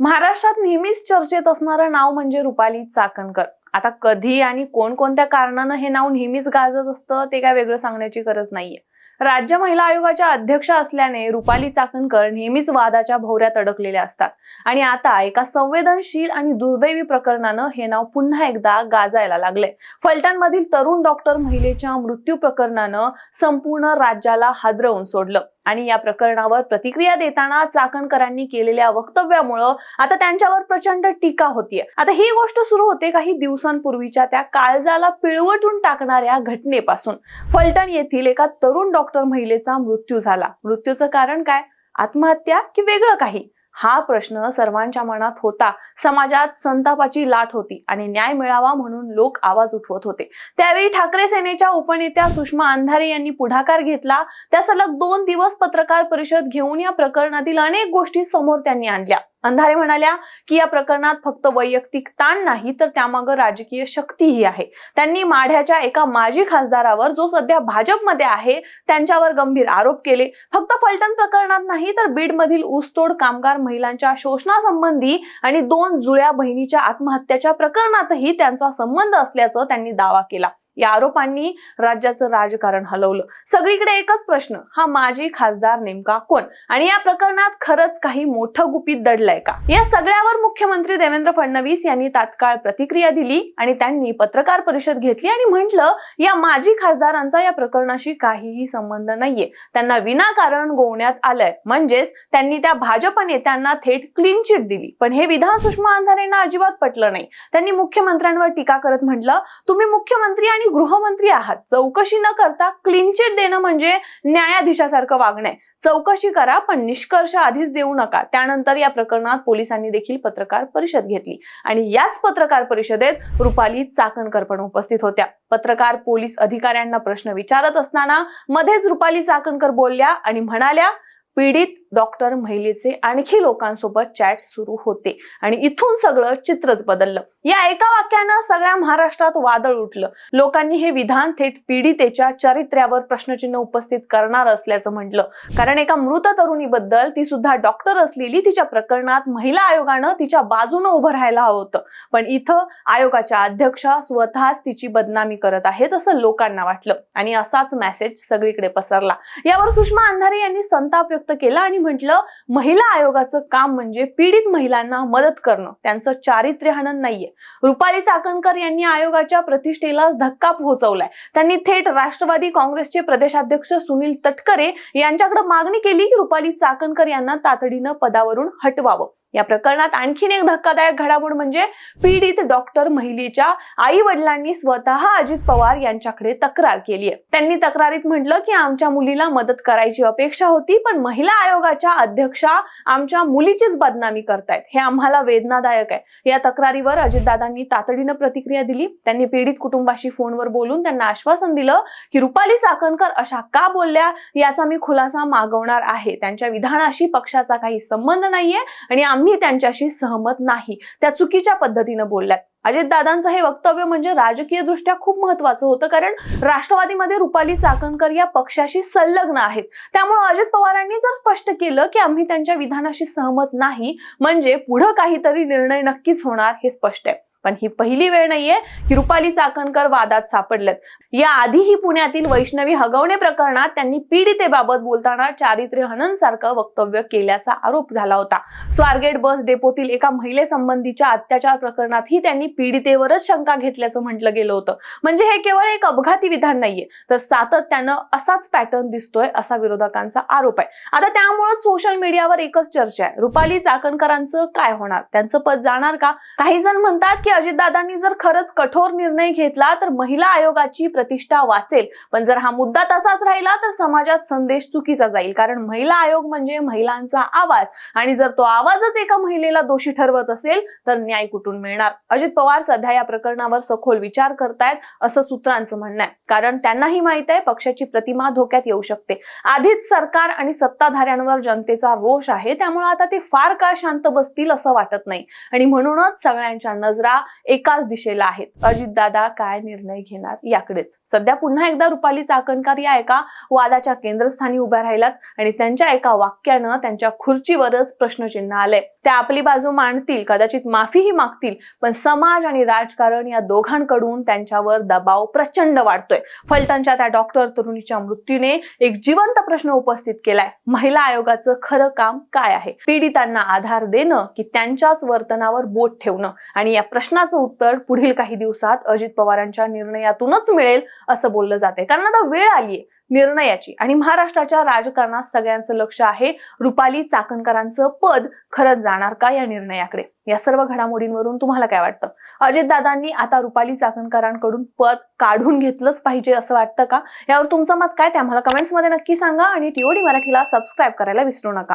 महाराष्ट्रात नेहमीच चर्चेत असणारं नाव म्हणजे रुपाली चाकणकर. आता कधी आणि कोणकोणत्या कारणानं हे नाव नेहमीच गाजत असतं ते काय वेगळं सांगण्याची गरज नाहीये. राज्य महिला आयोगाच्या अध्यक्ष असल्याने रुपाली चाकणकर नेहमीच वादाच्या भोवऱ्यात अडकलेल्या असतात. आणि आता एका संवेदनशील आणि दुर्दैवी प्रकरणानं हे नाव पुन्हा एकदा गाजायला लागलंय. फलटणमधील तरुण डॉक्टर महिलेच्या मृत्यू प्रकरणानं संपूर्ण राज्याला हादरवून सोडलं. आणि या प्रकरणावर प्रतिक्रिया देताना चाकणकरांनी केलेल्या वक्तव्यामुळं आता त्यांच्यावर प्रचंड टीका होतीये. आता ही गोष्ट सुरू होते काही दिवसांपूर्वीच्या त्या काळजाला पिळवटून टाकणाऱ्या घटनेपासून. फलटण येथील एका तरुण डॉक्टर महिलेचा मृत्यू झाला. मृत्यूचं कारण काय? आत्महत्या की वेगळं काही? हा प्रश्न सर्वांच्या मनात होता. समाजात संतापाची लाट होती आणि न्याय मिळावा म्हणून लोक आवाज उठवत होते. त्यावेळी ठाकरे सेनेच्या उपनेत्या सुषमा अंधारे यांनी पुढाकार घेतला. त्या सलग दोन दिवस पत्रकार परिषद घेऊन या प्रकरणातील अनेक गोष्टी समोर त्यांनी आणल्या. अंधारे म्हणाल्या की या प्रकरणात फक्त वैयक्तिक ताण नाही तर त्यामागं राजकीय शक्तीही आहे. त्यांनी माढ्याच्या एका माजी खासदारावर जो सध्या भाजपमध्ये आहे त्यांच्यावर गंभीर आरोप केले. फक्त फलटण प्रकरणात नाही तर बीडमधील ऊसतोड कामगार महिलांच्या शोषणासंबंधी आणि दोन जुळ्या बहिणीच्या आत्महत्याच्या प्रकरणातही त्यांचा संबंध असल्याचं त्यांनी दावा केला. या आरोपांनी राज्याचं राजकारण हलवलं. सगळीकडे एकच प्रश्न हा माजी खासदार नेमका कोण? आणि या प्रकरणात खरंच काही मोठं गुपित दडलंय का? या सगळ्यावर मुख्यमंत्री देवेंद्र फडणवीस यांनी तात्काळ प्रतिक्रिया दिली आणि त्यांनी पत्रकार परिषद घेतली आणि म्हटलं या माजी खासदारांचा या प्रकरणाशी काहीही संबंध नाहीये. त्यांना विनाकारण गोवण्यात आलंय. म्हणजेच त्यांनी त्या भाजप नेत्यांना थेट क्लीन चिट दिली. पण हे विधान सुषमा अंधारेंना अजिबात पटलं नाही. त्यांनी मुख्यमंत्र्यांवर टीका करत म्हटलं तुम्ही मुख्यमंत्री आणि गृहमंत्री आहात. चौकशी न करता क्लीन चिट देणं म्हणजे न्यायाधीशासारखं वागणं आहे. चौकशी करा पण निष्कर्ष आधीच देऊ नका. त्यानंतर या प्रकरणात पोलिसांनी देखील पत्रकार परिषद घेतली. आणि याच पत्रकार परिषदेत रुपाली चाकणकर पण उपस्थित होत्या. पत्रकार पोलीस अधिकाऱ्यांना प्रश्न विचारत असताना मध्येच रुपाली चाकणकर बोलल्या आणि म्हणाल्या पीडित डॉक्टर महिलेचे आणखी लोकांसोबत चॅट सुरू होते आणि इथून सगळं चित्रच बदललं. या एका वाक्यानं सगळ्या महाराष्ट्रात वादळ उठलं. लोकांनी हे विधान थेट पीडितेच्या चारित्र्यावर प्रश्नचिन्ह उपस्थित करणार असल्याचं म्हटलं. कारण एका मृत तरुणीबद्दल ती सुद्धा डॉक्टर असलेली तिच्या प्रकरणात महिला आयोगानं तिच्या बाजूनं उभं राहायला हवं होतं. पण इथं आयोगाच्या अध्यक्षा स्वतःच तिची बदनामी करत आहेत असं लोकांना वाटलं आणि असाच मेसेज सगळीकडे पसरला. यावर सुषमा अंधारे यांनी संताप व्यक्त केला आणि म्हटलं महिला आयोगाचं काम म्हणजे पीडित महिलांना मदत करणं. त्यांचं चारित्र्य हनन नाहीये. रुपाली चाकणकर यांनी आयोगाच्या प्रतिष्ठेलाच धक्का पोहोचवलाय. त्यांनी थेट राष्ट्रवादी काँग्रेसचे प्रदेशाध्यक्ष सुनील तटकरे यांच्याकडे मागणी केली की रुपाली चाकणकर यांना तातडीनं पदावरून हटवावं. या प्रकरणात आणखीन एक धक्कादायक घडामोड म्हणजे पीडित डॉक्टर महिलेच्या आई वडिलांनी स्वतः अजित पवार यांच्याकडे तक्रार केली आहे. त्यांनी तक्रारीत म्हटलं की आमच्या मुलीला मदत करायची अपेक्षा होती पण महिला आयोगाच्या अध्यक्षा आमच्या मुलीचीच बदनामी करतायत. हे आम्हाला वेदनादायक आहे. या तक्रारीवर अजितदादांनी तातडीनं प्रतिक्रिया दिली. त्यांनी पीडित कुटुंबाशी फोनवर बोलून त्यांना आश्वासन दिलं की रुपाली चाकणकर अशा का बोलल्या याचा मी खुलासा मागवणार आहे. त्यांच्या विधानाशी पक्षाचा काही संबंध नाहीये आणि आम्ही त्यांच्याशी सहमत नाही. त्या चुकीच्या पद्धतीनं बोलल्यात. अजितदादांचं हे वक्तव्य म्हणजे राजकीय दृष्ट्या खूप महत्वाचं होतं कारण राष्ट्रवादीमध्ये रुपाली चाकणकर या पक्षाशी संलग्न आहेत. त्यामुळे अजित पवारांनी जर स्पष्ट केलं की आम्ही त्यांच्या विधानाशी सहमत नाही म्हणजे पुढं काहीतरी निर्णय नक्कीच होणार हे स्पष्ट आहे. पण ही पहिली वेळ नाहीये की रुपाली चाकणकर वादात सापडलेत. याआधीही पुण्यातील वैष्णवी हगवणे प्रकरणात त्यांनी पीडितेबाबत बोलताना चारित्र्य हनन सारखं वक्तव्य केल्याचा आरोप झाला होता. स्वारगेट बस डेपोतील एका महिलेसंबंधीच्या अत्याचार प्रकरणातही त्यांनी पीडितेवरच शंका घेतल्याचं म्हटलं गेलं होतं. म्हणजे हे केवळ एक अपघाती विधान नाहीये तर सातत्यानं असाच पॅटर्न दिसतोय असा विरोधकांचा आरोप आहे. आता त्यामुळेच सोशल मीडियावर एकच चर्चा आहे. रुपाली चाकणकरांचं काय होणार? त्यांचं पद जाणार का? काही जण म्हणतात की अजितदादांनी जर खरंच कठोर निर्णय घेतला तर महिला आयोगाची प्रतिष्ठा वाचेल. पण जर हा मुद्दा तसाच राहिला तर समाजात संदेश चुकीचा जाईल. कारण महिला आयोग म्हणजे महिलांचा आवाज. आणि जर तो आवाजच एका महिलेला दोषी ठरवत असेल तर न्याय कुठून मिळणार? अजित पवार सध्या या प्रकरणावर सखोल विचार करतायत असं सूत्रांचं म्हणणं आहे. कारण त्यांनाही माहीत आहे पक्षाची प्रतिमा धोक्यात येऊ शकते. आधीच सरकार आणि सत्ताधाऱ्यांवर जनतेचा रोष आहे त्यामुळे आता ते फार काळ शांत बसतील असं वाटत नाही. आणि म्हणूनच सगळ्यांच्या नजरा वाटा एकाच दिशेला आहेत. अजितदादा काय निर्णय घेणार याकडेच? सध्या पुन्हा एकदा रुपाली चाकणकर या एका वादाच्या केंद्रस्थानी उभ्या राहिल्यात आणि त्यांच्या एका वाक्यानं त्यांच्या खुर्चीवरच प्रश्नचिन्ह आलंय. त्या आपली बाजू मांडतील कदाचित माफीही मागतील पण समाज आणि राजकारण या दोघांकडून त्यांच्यावर दबाव प्रचंड वाढतोय. फलटणच्या त्या डॉक्टर तरुणीच्या मृत्यूने एक जिवंत प्रश्न उपस्थित केलाय. महिला आयोगाचं खरं काम काय आहे? पीडितांना आधार देणं की त्यांच्याच वर्तनावर बोट ठेवणं? आणि या प्रश्न प्रश्नाचं उत्तर पुढील काही दिवसात अजित पवारांच्या निर्णयातूनच मिळेल असं बोललं जाते कारण आता वेळ आलीये निर्णयाची. आणि महाराष्ट्राच्या राजकारणात सगळ्यांचं लक्ष आहे रुपाली चाकणकरांचं पद खरंच जाणार का या निर्णयाकडे? या सर्व घडामोडींवरून तुम्हाला काय वाटतं? अजितदादांनी आता रुपाली चाकणकरांकडून पद काढून घेतलंच पाहिजे असं वाटतं का? यावर तुमचं मत काय? ते आम्हाला कमेंट्समध्ये नक्की सांगा आणि टीओडी मराठीला सबस्क्राईब करायला विसरू नका.